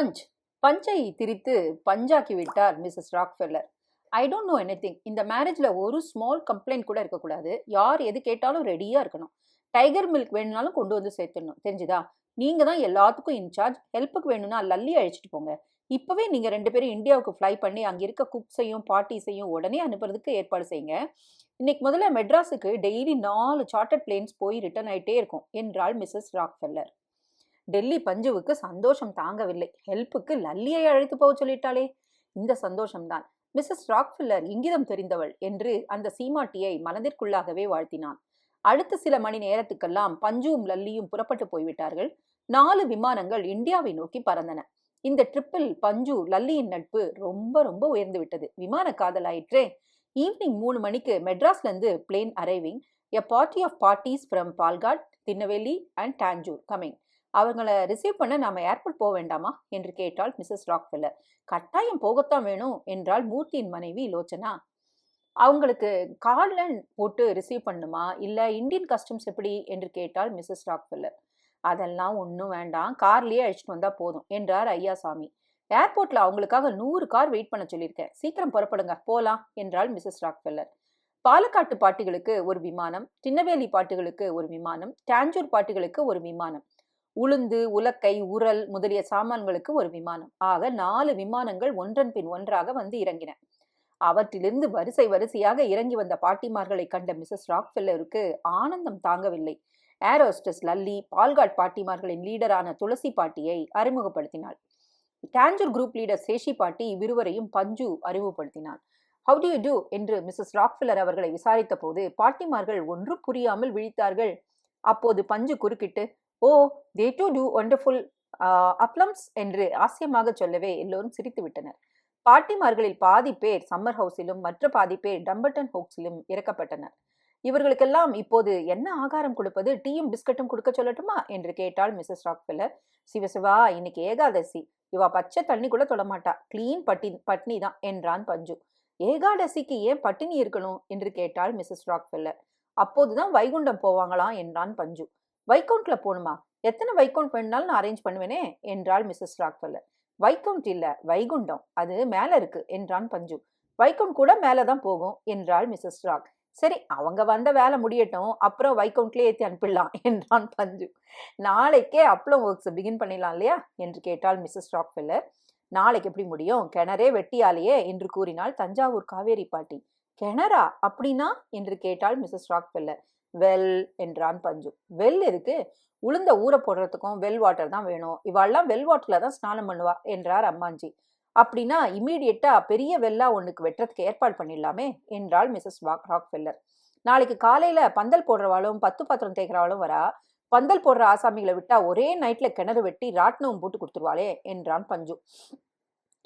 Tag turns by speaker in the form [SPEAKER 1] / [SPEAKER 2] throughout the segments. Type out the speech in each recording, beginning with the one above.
[SPEAKER 1] Punch. பஞ்சை திரித்து பஞ்சாக்கி விட்டார் Mrs Rockefeller I don't know anything இந்த மேரேஜில் ஒரு ஸ்மால் கம்ப்ளைண்ட் கூட இருக்கக்கூடாது. யார் எது கேட்டாலும் ரெடியாக இருக்கணும். டைகர் மில்க் வேணும்னாலும் கொண்டு வந்து சேர்த்துடணும். தெரிஞ்சுதா? நீங்கள் தான் எல்லாத்துக்கும் இன்சார்ஜ் ஹெல்ப்புக்கு வேணும்னா லல்லி அழைச்சிட்டு போங்க. இப்போவே நீங்கள் ரெண்டு பேரும் இந்தியாவுக்கு ஃப்ளை பண்ணி அங்கே இருக்க குக்ஸையும் பார்ட்டிஸையும் உடனே அனுப்புறதுக்கு ஏற்பாடு செய்யுங்க. இன்னைக்கு முதல்ல மெட்ராஸுக்கு டெய்லி நாலு சார்ட்டர்ட் பிளேன்ஸ் போய் ரிட்டர்ன் ஆயிட்டே இருக்கும். என்றாள் மிஸ்ஸஸ் ராக்ஃபெல்லர் டெல்லி பஞ்சுவுக்கு சந்தோஷம் தாங்கவில்லை. ஹெல்ப்புக்கு லல்லியை அழைத்து போக சொல்லிட்டாளே. இந்த சந்தோஷம்தான். மிஸ்ஸஸ் ராக்ஃபில்லர் இங்கிதம் தெரிந்தவள் என்று அந்த சீமாட்டியை மனதிற்குள்ளாகவே வாழ்த்தினான். அடுத்த சில மணி நேரத்துக்கெல்லாம் பஞ்சுவும் லல்லியும் புறப்பட்டு போய்விட்டார்கள். நாலு விமானங்கள் இந்தியாவை நோக்கி பறந்தன. இந்த ட்ரிப்பில் பஞ்சு லல்லியின் நட்பு ரொம்ப ரொம்ப உயர்ந்து விட்டது விமான காதல் ஆயிற்றே ஈவினிங் மூணு மணிக்கு மெட்ராஸ்லேருந்து plane arriving a party of parties from Palghat Tinnevelly and Tanjore coming. அவங்கள ரிசீவ் பண்ண நாம ஏர்போர்ட் போக வேண்டாமா? என்று கேட்டாள் மிஸ்ஸஸ் ராக்ஃபில்லர் கட்டாயம் போகத்தான் வேணும் என்றாள் மூர்த்தியின் மனைவி லோச்சனா. அவங்களுக்கு காலில் போட்டு ரிசீவ் பண்ணுமா? இல்லை இந்தியன் கஸ்டம்ஸ் எப்படி? என்று கேட்டாள் மிஸ்ஸஸ் ராக்ஃபில்லர் அதெல்லாம் ஒன்றும் வேண்டாம் கார்லேயே அழைச்சிட்டு வந்தால் போதும் என்றார் ஐயாசாமி. ஏர்போர்ட்டில் அவங்களுக்காக நூறு கார் வெயிட் பண்ண சொல்லியிருக்கேன். சீக்கிரம் புறப்படுங்க போகலாம் என்றாள் மிஸ்ஸஸ் ராக்ஃபில்லர் பாலக்காட்டு பாட்டிகளுக்கு ஒரு விமானம் திண்ணவேலி பாட்டுகளுக்கு ஒரு விமானம் டாஞ்சூர் பாட்டுகளுக்கு ஒரு விமானம் உளுந்து உலக்கை உரல் முதலிய சாமான்களுக்கு ஒரு விமானம். ஆக நாலு விமானங்கள் ஒன்றன் பின் ஒன்றாக வந்து இறங்கின. அவற்றிலிருந்து வரிசை வரிசையாக இறங்கி வந்த பாட்டிமார்களை கண்ட மிசஸ் ராக்ஃபெல்லருக்கு ஆனந்தம் தாங்கவில்லை. ஏரோஸ்டஸ் லல்லி பால்காட் பாட்டிமார்களின் லீடரான துளசி பாட்டியை அறிமுகப்படுத்தினாள். டாஞ்சூர் குரூப் லீடர் சேஷி பாட்டி இவ்விருவரையும் பஞ்சு அறிமுகப்படுத்தினாள். ஹவு டு யூ டூ என்று மிஸ்ஸஸ் ராக்ஃபில்லர் அவர்களை விசாரித்த போது பாட்டிமார்கள் ஒன்றும் புரியாமல் விழித்தார்கள். அப்போது பஞ்சு குறுக்கிட்டு ஓ they do do wonderful appalams என்று ஆசியமாக சொல்லவே எல்லோரும் சிரித்து விட்டனர். பாட்டிமார்களில் பாதி பேர் சம்மர் ஹவுஸிலும் மற்ற பாதி பேர் டம்பர்டன் ஹோக்ஸிலும் இறக்கப்பட்டனர். இவர்களுக்கெல்லாம் இப்போது என்ன ஆகாரம் கொடுப்பது? டீயும் பிஸ்கட்டும் கொடுக்க சொல்லட்டுமா? என்று கேட்டாள் மிஸ்ஸஸ் ராக்ஃபில்லர் சிவசிவா இன்னைக்கு ஏகாதசி. இவா பச்சை தண்ணி கூட தொடமாட்டா கிளீன் பட்டி பட்னி தான் என்றான் பஞ்சு. ஏகாதசிக்கு ஏன் பட்டினி இருக்கணும்? என்று கேட்டாள் மிஸ்ஸஸ் ராக்ஃபில்லர் அப்போதுதான் வைகுண்டம் போவாங்களாம் என்றான் பஞ்சு. வைக்கவுண்ட்ல போகணுமா? எத்தனை வைக்கவுண்ட் வேணுனாலும் நான் அரேஞ்ச் பண்ணுவேனே என்றாள் மிஸ்ஸஸ் ராக்வெல்லர் வைக்கவுண்ட் இல்லை வைகுண்டம். அது மேலே இருக்கு என்றான் பஞ்சு. வைக்கவுண்ட் கூட மேலே தான் போகும் என்றாள் மிஸ்ஸஸ் ராக். சரி அவங்க வந்த வேலை முடியட்டும் அப்புறம் வைக்கவுண்ட்லேயே ஏற்றி அனுப்பிடலாம் என்றான் பஞ்சு. நாளைக்கே அப்பளம் ஒர்க்ஸ் பிகின் பண்ணிடலாம் இல்லையா? என்று கேட்டாள் மிஸ்ஸஸ் ராக்வெல்லர் நாளைக்கு எப்படி முடியும்? கிணறே வெட்டியாலேயே என்று கூறினாள் தஞ்சாவூர் காவேரி பாட்டி. கிணறா? அப்படின்னா? என்று கேட்டாள் மிஸ்ஸஸ் ராக்வெல்லர் வெல் என்றான் பஞ்சு. வெல் இருக்கு உளுந்த ஊற போடுறதுக்கும் வெல் வாட்டர் தான் வேணும். இவாள்லாம் வெல் வாட்டர்ல தான் ஸ்நானம் பண்ணுவா என்றார் அம்மாஞ்சி. அப்படின்னா இமீடியட்டா பெரிய வெல்லா ஒண்ணுக்கு வெட்டுறதுக்கு ஏற்பாடு பண்ணிடலாமே என்றாள் மிஸ்ஸஸ் ராக்ஃபெல்லர் நாளைக்கு காலையில பந்தல் போடுறவாளும் பத்து பாத்திரம் தேய்க்கிறவாளும் வரா. பந்தல் போடுற ஆசாமிகளை விட்டா ஒரே நைட்ல கிணறு வெட்டி ராட்டினவும் போட்டு கொடுத்துருவாளே என்றான் பஞ்சு.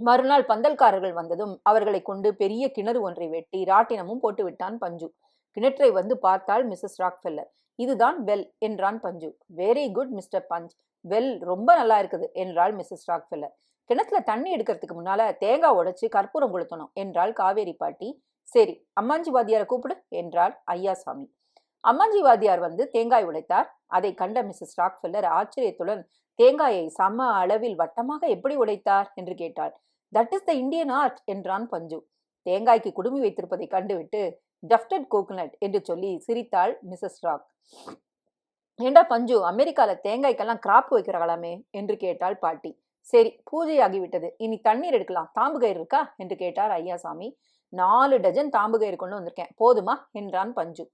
[SPEAKER 1] மறுநாள் பந்தல்காரர்கள் வந்ததும் அவர்களை கொண்டு பெரிய கிணறு ஒன்றை வெட்டி ராட்டினமும் போட்டு விட்டான் பஞ்சு. கிணற்றை வந்து பார்த்தாள் மிஸ்ஸஸ் ராக்ஃபெல்லர். இதுதான் வெல் என்றான் Panchu. Very good Mister Panch. Well ரொம்ப நல்லா இருக்குது என்றாள் மிஸ்ஸஸ் ராக்ஃபெல்லர். கிணத்துல தண்ணி எடுக்கிறதுக்கு முன்னால தேங்காய் உடைச்சு கற்பூரம் கொளுத்தணும் என்றாள் காவேரி பாட்டி. சரி அம்மாஞ்சி வாத்தியாரை கூப்பிடு என்றாள் ஐயாசாமி. அம்மாஞ்சி வாத்தியார் வந்து தேங்காய் உடைத்தார். அதை கண்ட மிஸ்ஸஸ் ராக்ஃபெல்லர் ஆச்சரியத்துடன் தேங்காயை சம அளவில் வட்டமாக எப்படி உடைத்தார்? என்று கேட்டாள். That is the Indian art என்றான் பஞ்சு. தேங்காய்க்கு குடுமி வைத்திருப்பதை கண்டுவிட்டு டஃப்டட் கோகனட் என்று சொல்லி சிரித்தாள் மிஸ்ஸஸ் ராக். ஏண்டா பஞ்சு அமெரிக்கால தேங்காய்க்கெல்லாம் கிராப் வைக்கிறாங்களாமே என்று கேட்டாள் பாட்டி. சரி பூஜை ஆகிவிட்டது இனி தண்ணீர் எடுக்கலாம். தாம்பு கயிறு இருக்கா? என்று கேட்டார் ஐயாசாமி. நாலு டஜன் தாம்பு கயிறு கொண்டு வந்திருக்கேன். போதுமா? என்றான் பஞ்சு.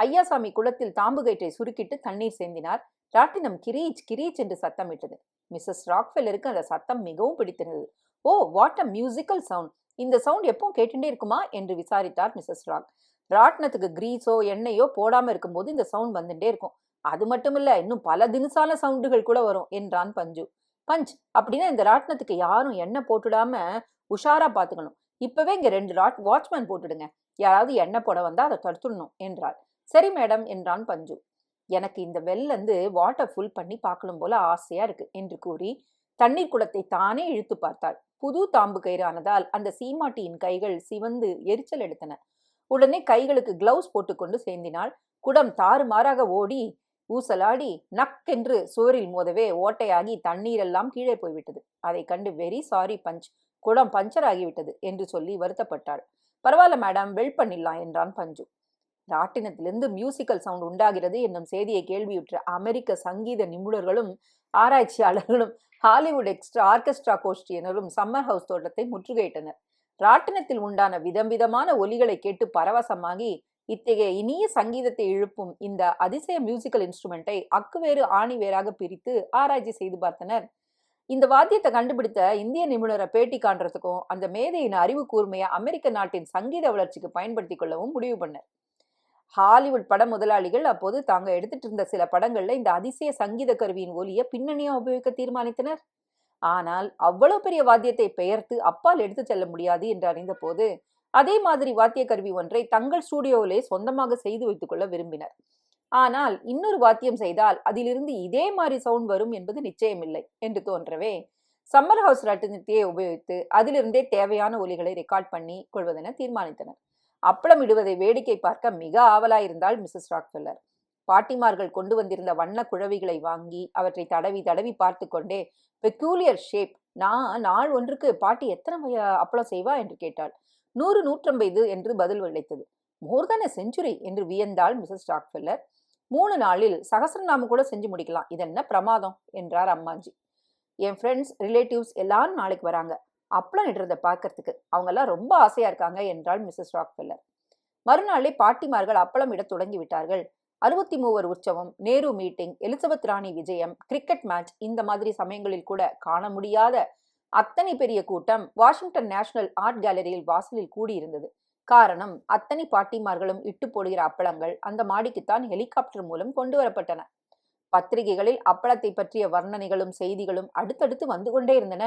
[SPEAKER 1] ஐயாசாமி குளத்தில் தாம்பு கயிற்றை சுருக்கிட்டு தண்ணீர் சேந்தினார் ராட்டினம் கிரீச் கிரீச் என்று சத்தமிட்டது. மிஸ்ஸஸ் ராக்ஃபெல்லருக்கு அந்த சத்தம் மிகவும் பிடித்திருந்தது. Oh what a musical sound இந்த சவுண்ட் எப்பவும் கேட்டுட்டே இருக்குமா? என்று விசாரித்தார் மிஸ்ஸஸ் ராக். ராட்டினத்துக்கு கிரீஸோ எண்ணெயோ போடாம இருக்கும்போது இந்த சவுண்ட் வந்துட்டே இருக்கும். அது மட்டும் இல்ல இன்னும் பல தினசால சவுண்டுகள் கூட வரும் என்றான் பஞ்சு. பஞ்ச் அப்படின்னா இந்த ராட்டினத்துக்கு யாரும் எண்ணெய் போட்டுடாம உஷாரா பாத்துக்கணும். இப்பவே இங்க ரெண்டு ராட் வாட்ச்மேன் போட்டுடுங்க. யாராவது எண்ணெய் போட வந்தா அதை தடுத்துடணும் என்றாள். சரி மேடம் என்றான் பஞ்சு. எனக்கு இந்த வெள்ளந்து வாட்டர் ஃபுல் பண்ணி பார்க்கணும் போல ஆசையா இருக்கு என்று கூறி தண்ணீர் குடத்தை தானே இழுத்து பார்த்தாள். புது தாம்பு கயிறானதால் அந்த சீமாட்டியின் கைகள் சிவந்து எரிச்சல் எடுத்தன. உடனே கைகளுக்கு கிளவுஸ் போட்டுக்கொண்டு சேர்ந்தினாள். குடம் தாறுமாறாக ஓடி ஊசலாடி நக்கென்று சுவரில் மோதவே ஓட்டையாகி தண்ணீரெல்லாம் கீழே போய்விட்டது. அதை கண்டு வெரி சாரி பஞ்ச் குடம் பஞ்சர் ஆகிவிட்டது என்று சொல்லி வருத்தப்பட்டாள். பரவாயில்ல மேடம் வெல் பண்ணிடலாம் என்றான் பஞ்சு. ராட்டினத்திலிருந்து மியூசிக்கல் சவுண்ட் உண்டாகிறது என்னும் செய்தியை கேள்வியுற்ற அமெரிக்க சங்கீத நிபுணர்களும் ஆராய்ச்சியாளர்களும் ஹாலிவுட் எக்ஸ்ட்ரா ஆர்கெஸ்ட்ரா கோஷ்டியினரும் சம்மர் ஹவுஸ் தோட்டத்தை முற்றுகையிட்டனர். ராட்டினத்தில் உண்டான விதம் விதமான ஒலிகளை கேட்டு பரவசமாகி இத்தகைய இனிய சங்கீதத்தை எழுப்பும் இந்த அதிசய மியூசிக்கல் இன்ஸ்ட்ருமெண்ட்டை அக்குவேறு ஆணி வேறாக பிரித்து ஆராய்ச்சி செய்து பார்த்தனர். இந்த வாத்தியத்தை கண்டுபிடித்த இந்திய நிபுணரை பேட்டி காண்றதுக்கும் அந்த மேதையின் அறிவு கூர்மையை அமெரிக்க நாட்டின் சங்கீத வளர்ச்சிக்கு பயன்படுத்திக் கொள்ளவும் முடிவு பண்ணார். ஹாலிவுட் பட முதலாளிகள் அப்போது தாங்க எடுத்துட்டு இருந்த சில படங்கள்ல இந்த அதிசய சங்கீத கருவியின் ஒலியை பின்னணியா உபயோகிக்க தீர்மானித்தனர். ஆனால் அவ்வளவு பெரிய வாத்தியத்தை பெயர்த்து அப்பால் எடுத்து செல்ல முடியாது என்று அறிந்தபோது அதே மாதிரி வாத்திய கருவி ஒன்றை தங்கள் ஸ்டூடியோவிலே சொந்தமாக செய்து வைத்துக் கொள்ள விரும்பினர். ஆனால் இன்னொரு வாத்தியம் செய்தால் அதிலிருந்து இதே மாதிரி சவுண்ட் வரும் என்பது நிச்சயமில்லை என்று தோன்றவே சம்மர் ஹவுஸ் ரட்டினத்தையே உபயோகித்து அதிலிருந்தே தேவையான ஒலிகளை ரெக்கார்ட் பண்ணி கொள்வதென தீர்மானித்தனர். அப்பளம் இடுவதை வேடிக்கை பார்க்க மிக ஆவலாயிருந்தாள் மிஸ்ஸஸ் ராக்ஃபெல்லர் பாட்டிமார்கள் கொண்டு வந்திருந்த வண்ண குழவிகளை வாங்கி அவற்றை தடவி தடவி பார்த்து கொண்டே பெக்கூலியர் ஷேப் நான் நாள் ஒன்றுக்கு பாட்டி எத்தனை அப்பளம் செய்வா? என்று கேட்டாள். நூறு நூற்றம்பது என்று பதில் விளைத்தது. மோர் தன செஞ்சுரி என்று வியந்தாள் மிஸ்ஸஸ் ராக்ஃபெல்லர் மூணு நாளில் சகசரநாமம் கூட செஞ்சு முடிக்கலாம். இதென்ன பிரமாதம்? என்றார் அம்மாஞ்சி. என் ஃப்ரெண்ட்ஸ் ரிலேட்டிவ்ஸ் எல்லாரும் நாளைக்கு வராங்க. அப்பளம் இடுறதை பார்க்கறதுக்கு. அவங்கெல்லாம் ரொம்ப ஆசையா இருக்காங்க என்றாள் மிஸ்ஸஸ் ராக்ஃபெல்லர் மறுநாளே பாட்டிமார்கள் அப்பளம் இடத் தொடங்கி விட்டார்கள். அறுபத்தி மூவர் உற்சவம் நேரு மீட்டிங் எலிசபெத் ராணி விஜயம் கிரிக்கெட் மேட்ச் இந்த மாதிரி சமயங்களில் கூட காண முடியாத அத்தனை பெரிய கூட்டம் வாஷிங்டன் நேஷனல் ஆர்ட் கேலரியில் வாசலில் கூடியிருந்தது. காரணம் அத்தனை பாட்டிமார்களும் இட்டு போடுகிற அப்பளங்கள் அந்த மாடிக்குத்தான் ஹெலிகாப்டர் மூலம் கொண்டு வரப்பட்டன. பத்திரிகைகளில் அப்பளத்தை பற்றிய வர்ணனைகளும் செய்திகளும் அடுத்தடுத்து வந்து கொண்டே இருந்தன.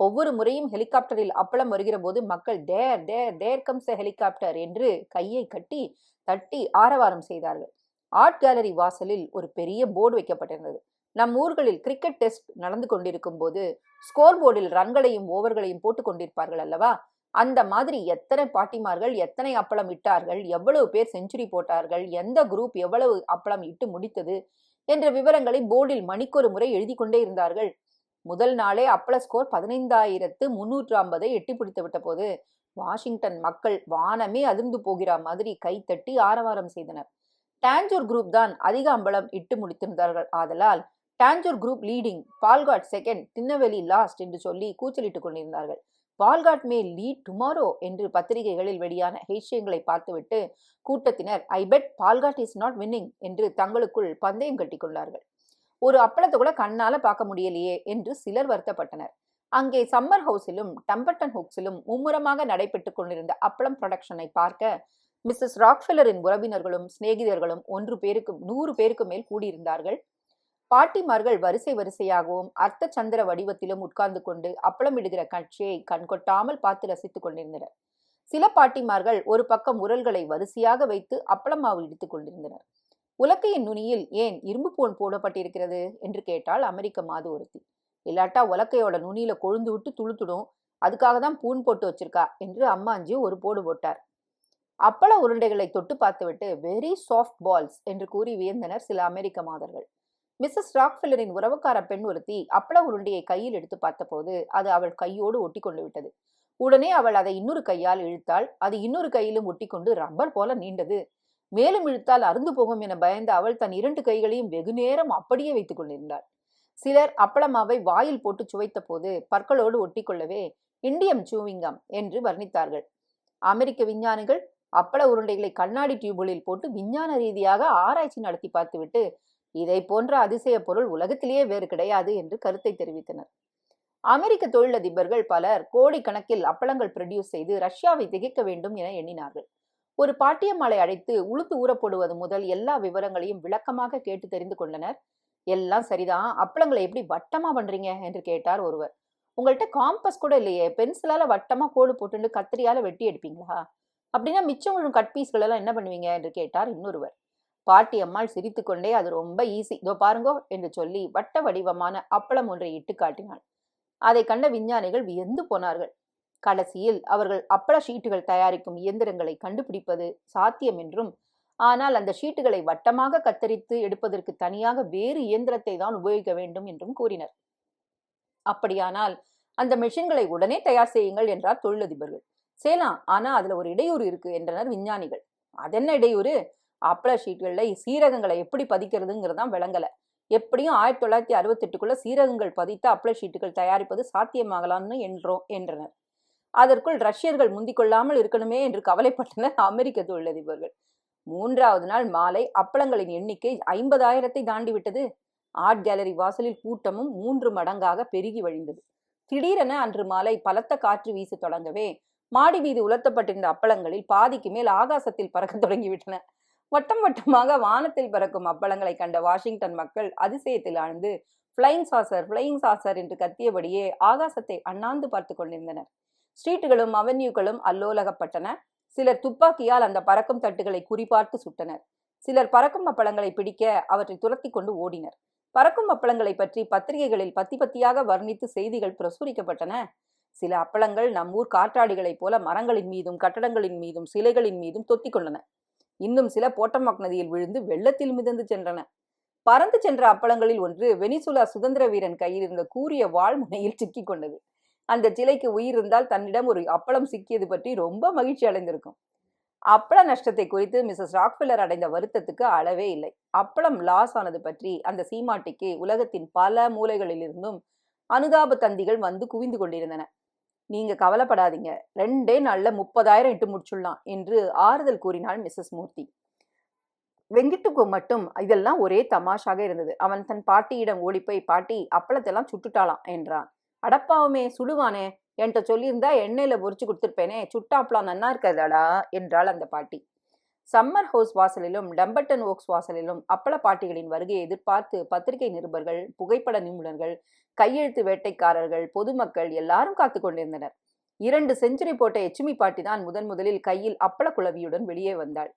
[SPEAKER 1] ஒவ்வொரு முறையும் ஹெலிகாப்டரில் அப்பளம் வருகிற போது மக்கள் தேர் தேர் தேர் கம்ஸ் ஹெலிகாப்டர் என்று கையை கட்டி தட்டி ஆரவாரம் செய்தார்கள். ஆர்ட் கேலரி வாசலில் ஒரு பெரிய போர்டு வைக்கப்பட்டிருந்தது. நம் ஊர்களில் கிரிக்கெட் டெஸ்ட் நடந்து கொண்டிருக்கும் போது ஸ்கோர் போர்டில் ரன்களையும் ஓவர்களையும் போட்டுக் கொண்டிருப்பார்கள் அல்லவா? அந்த மாதிரி எத்தனை பாட்டிமார்கள் எத்தனை அப்பளம் இட்டார்கள் எவ்வளவு பேர் செஞ்சுரி போட்டார்கள் எந்த குரூப் எவ்வளவு அப்பளம் இட்டு முடித்தது என்ற விவரங்களை போர்டில் மணிக்கொரு முறை எழுதி கொண்டே இருந்தார்கள். முதல் நாளே அப்பள ஸ்கோர் பதினைந்தாயிரத்து முன்னூற்று ஐம்பதை எட்டி பிடித்து விட்ட போது வாஷிங்டன் மக்கள் வானமே அதிர்ந்து போகிற மாதிரி கைத்தட்டி ஆரவாரம் செய்தனர். டான்ஜூர் குரூப் தான் அதிக அம்பலம் இட்டு முடித்திருந்தார்கள். ஆதலால் Tanjore group leading Palghat second Tinnevelly last என்று சொல்லி கூச்சலிட்டுக் கொண்டிருந்தார்கள். பால்காட் மே லீட் டுமாரோ என்று பத்திரிகைகளில் வெளியான ஹேஷியங்களை பார்த்துவிட்டு கூட்டத்தினர் I bet Palghat is not winning என்று தங்களுக்குள் பந்தயம் கட்டிக்கொண்டார்கள் ஒரு அப்பளத்தை கூட கண்ணால பார்க்க முடியலையே என்று சிலர் வருத்தப்பட்டனர். அங்கே சம்மர் ஹவுஸிலும் டம்பர்டன் ஹூக்ஸிலும் மும்முரமாக நடைபெற்றுக் கொண்டிருந்த அப்பளம் ப்ரொடக்ஷனை பார்க்க மிஸ்ஸஸ் ராக்ஃபெல்லரின் உறவினர்களும் சிநேகிதர்களும் ஒன்று பேருக்கு நூறு பேருக்கு மேல் கூடியிருந்தார்கள். பாட்டிமார்கள் வரிசை வரிசையாகவும் அர்த்த சந்திர வடிவத்திலும் உட்கார்ந்து கொண்டு அப்பளம் இடுகிற காட்சியை கண்கொட்டாமல் பார்த்து ரசித்துக் கொண்டிருந்தனர். சில பாட்டிமார்கள் ஒரு பக்கம் உரல்களை வரிசையாக வைத்து அப்பளம் மாவு இடித்துக் கொண்டிருந்தனர். உலக்கையின் நுனியில் ஏன் இரும்பு போன் போடப்பட்டிருக்கிறது? என்று கேட்டால் அமெரிக்க மாது ஒருத்தி. இல்லாட்டா உலக்கையோட நுனியில கொழுந்து விட்டு துளுத்துடும். அதுக்காக தான் பூன் போட்டு வச்சிருக்கா என்று அம்மாஞ்சி ஒரு போடு போட்டார். அப்பள உருண்டைகளை தொட்டு பார்த்துவிட்டு வெரி சாஃப்ட் பால்ஸ் என்று கூறி வியந்தனர் சில அமெரிக்க மாதர்கள். மிஸ்ஸஸ் ராக்ஃபில்லரின் உறவுக்கார பெண் ஒருத்தி அப்பள உருண்டையை கையில் எடுத்து பார்த்தபோது அது அவள் கையோடு ஒட்டி கொண்டு விட்டது. உடனே அவள் அதை இன்னொரு கையால் இழுத்தாள். அது இன்னொரு கையிலும் ஒட்டிக்கொண்டு ரப்பர் போல நீண்டது. மேலும் இழுத்தால் அருந்து போகும் என பயந்த அவள் தன் இரண்டு கைகளையும் வெகு நேரம் அப்படியே வைத்துக் கொண்டிருந்தாள். சிலர் அப்பளமாவை வாயில் போட்டு சுவைத்த போது பற்களோடு ஒட்டிக்கொள்ளவே இண்டியம் சூவிங்கம் என்று வர்ணித்தார்கள். அமெரிக்க விஞ்ஞானிகள் அப்பள உருண்டைகளை கண்ணாடி டியூபுகளில் போட்டு விஞ்ஞான ரீதியாக ஆராய்ச்சி நடத்தி பார்த்துவிட்டு இதை போன்ற அதிசய பொருள் உலகத்திலேயே வேறு கிடையாது என்று கருத்தை தெரிவித்தனர். அமெரிக்க தொழிலதிபர்கள் பலர் கோடிக்கணக்கில் அப்பளங்கள் ப்ரொடியூஸ் செய்து ரஷ்யாவை திகைக்க வேண்டும் என எண்ணினார்கள். ஒரு பாட்டியம்மாளை அழைத்து உளுத்து ஊறப்படுவது முதல் எல்லா விவரங்களையும் விளக்கமாக கேட்டு தெரிந்து கொண்டனர். எல்லாம் சரிதான். அப்பளங்களை எப்படி வட்டமா பண்றீங்க? என்று கேட்டார் ஒருவர். உங்கள்கிட்ட காம்பஸ் கூட இல்லையே. பென்சிலால வட்டமா கோடு போட்டுண்டு கத்திரியால வெட்டி எடுப்பீங்களா? அப்படின்னா மிச்சம் விழும் கட் பீஸ்கள் எல்லாம் என்ன பண்ணுவீங்க என்று கேட்டார் இன்னொருவர். பாட்டி அம்மாள் சிரித்துக்கொண்டே அது ரொம்ப ஈஸி இதோ பாருங்கோ என்று சொல்லி வட்ட வடிவமான அப்பளம் ஒன்றை இட்டு காட்டினாள். அதை கண்ட விஞ்ஞானிகள் வியந்து போனார்கள். கடைசியில் அவர்கள் அப்பள ஷீட்டுகள் தயாரிக்கும் இயந்திரங்களை கண்டுபிடிப்பது சாத்தியம் என்றும் ஆனால் அந்த ஷீட்டுகளை வட்டமாக கத்தரித்து எடுப்பதற்கு தனியாக வேறு இயந்திரத்தை தான் உபயோகிக்க வேண்டும் என்றும் கூறினர். அப்படியானால் அந்த மெஷின்களை உடனே தயார் செய்யுங்கள் என்றார் தொழிலதிபர்கள். செய்யலாம். ஆனா அதுல ஒரு இடையூறு இருக்கு என்றனர் விஞ்ஞானிகள். அதென்ன இடையூறு? அப்பள ஷீட்கள்ல சீரகங்களை எப்படி பதிக்கிறதுங்கிறதான் விளங்கல. எப்படியும் ஆயிரத்தி தொள்ளாயிரத்தி அறுபத்தெட்டுக்குள்ள சீரகங்கள் பதித்த அப்பள ஷீட்டுகள் தயாரிப்பது சாத்தியமாகலாம்னு என்றோம் என்றனர். அதற்குள் ரஷ்யர்கள் முந்திக்கொள்ளாமல் இருக்கணுமே என்று கவலைப்பட்டனர் அமெரிக்க தொழிலதிபர்கள். மூன்றாவது நாள் மாலை அப்பளங்களின் எண்ணிக்கை ஐம்பதாயிரத்தை தாண்டி விட்டது ஆர்ட் கேலரி வாசலில் கூட்டமும் மூன்று மடங்காக பெருகி வழிந்தது. திடீரென அன்று மாலை பலத்த காற்று வீச தொடங்கவே மாடி மீது உலர்த்தப்பட்டிருந்த அப்பளங்களில் பாதிக்கு மேல் ஆகாசத்தில் பறக்க தொடங்கிவிட்டன. வட்டம் வட்டமாக வானத்தில் பறக்கும் அப்பளங்களை கண்ட வாஷிங்டன் மக்கள் அதிசயத்தில் ஆழ்ந்து ஃப்ளைங் சாசர் ஃப்ளைங் சாசர் என்று கத்தியபடியே ஆகாசத்தை அண்ணாந்து பார்த்து கொண்டிருந்தனர். ஸ்ட்ரீட்டுகளும் அவென்யூக்களும் அல்லோலகப்பட்டன. சிலர் துப்பாக்கியால் அந்த பறக்கும் தட்டுகளை குறிபார்த்து சுட்டனர். சிலர் பறக்கும் அப்பளங்களை பிடிக்க அவற்றை துரத்தி கொண்டு ஓடினர். பறக்கும் அப்பளங்களை பற்றி பத்திரிகைகளில் பத்தி பத்தியாக வர்ணித்து செய்திகள் பிரசுரிக்கப்பட்டன. சில அப்பளங்கள் நம் ஊர் காற்றாடிகளைப் போல மரங்களின் மீதும் கட்டடங்களின் மீதும் சிலைகளின் மீதும் தொத்தி கொண்டன இன்னும் சில போட்டமாக் நதியில் விழுந்து வெள்ளத்தில் மிதந்து சென்றன. பறந்து சென்ற அப்பளங்களில் ஒன்று வெனிசுலா சுதந்திர வீரன் கையில் இருந்த கூரிய வாழ்முனையில் சிக்கிக் கொண்டது. அந்த சிலைக்கு உயிர் இருந்தால் தன்னிடம் ஒரு அப்பளம் சிக்கியது பற்றி ரொம்ப மகிழ்ச்சி அடைந்திருக்கும். அப்பள நஷ்டத்தை குறித்து மிஸ்ஸஸ் ராக்ஃபில்லர் அடைந்த வருத்தத்துக்கு அளவே இல்லை. அப்பளம் லாஸ் ஆனது பற்றி அந்த சீமாட்டிக்கு உலகத்தின் பல மூலைகளிலிருந்தும் அனுதாப தந்திகள் வந்து குவிந்து கொண்டிருந்தன. நீங்க கவலைப்படாதீங்க. ரெண்டே நாள்ல முப்பதாயிரம் இட்டு முடிச்சுடலாம் என்று ஆறுதல் கூறினாள் மிஸ்ஸஸ் மூர்த்தி. வெங்கிட்டுக்கு மட்டும் இதெல்லாம் ஒரே தமாஷாக இருந்தது. அவன் தன் பாட்டியிடம் ஓடிப்போய் பாட்டி அப்பளத்தெல்லாம் சுட்டுட்டாளாம் என்றான். அடப்பாவுமே சுடுவானே. என்கிட்ட சொல்லியிருந்தா எண்ணெயில பொறிச்சு கொடுத்துருப்பேனே. சுட்டாப்பலாம் நன்னா இருக்காதாடா என்றாள் அந்த பாட்டி. சம்மர் ஹவுஸ் வாசலிலும் டம்பர்டன் ஓக்ஸ் வாசலிலும் அப்பள பாட்டிகளின் வருகையை எதிர்பார்த்து பத்திரிகை நிருபர்கள் புகைப்பட நிபுணர்கள் கையெழுத்து வேட்டைக்காரர்கள் பொதுமக்கள் எல்லாரும் காத்து கொண்டிருந்தனர். இரண்டு செஞ்சுரி போட்ட எச்சுமி பாட்டி தான் முதன் முதலில் கையில் அப்பள குழவியுடன் வெளியே வந்தாள்.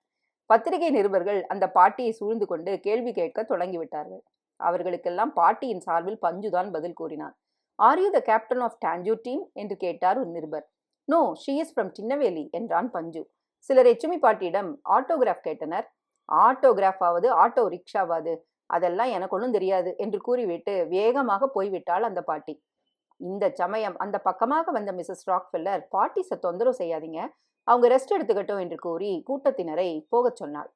[SPEAKER 1] பத்திரிகை நிருபர்கள் அந்த பாட்டியை சூழ்ந்து கொண்டு கேள்வி கேட்க தொடங்கிவிட்டார்கள். அவர்களுக்கெல்லாம் பாட்டியின் சார்பில் பஞ்சுதான் பதில் கூறினார் are you the captain of Tanjore team என்று கேட்டார் ஒரு நிருபர். No she is from Chinnaveli என்றான் பஞ்சு. சிலர் எச்சுமி பாட்டியிடம் ஆட்டோகிராஃப் கேட்டனர். ஆட்டோகிராஃப் ஆவது ஆட்டோ ரிக்ஷாவாது அதெல்லாம் எனக்கு ஒன்றும் தெரியாது என்று கூறிவிட்டு வேகமாக போய்விட்டாள் அந்த பாட்டி. இந்த சமயம் அந்த பக்கமாக வந்த மிஸ்ஸஸ் ராக்ஃபில்லர் பாட்டிஸை தொந்தரவு செய்யாதீங்க. அவங்க ரெஸ்ட் எடுத்துக்கட்டும் என்று கூறி கூட்டத்தினரை போகச் சொன்னாள்.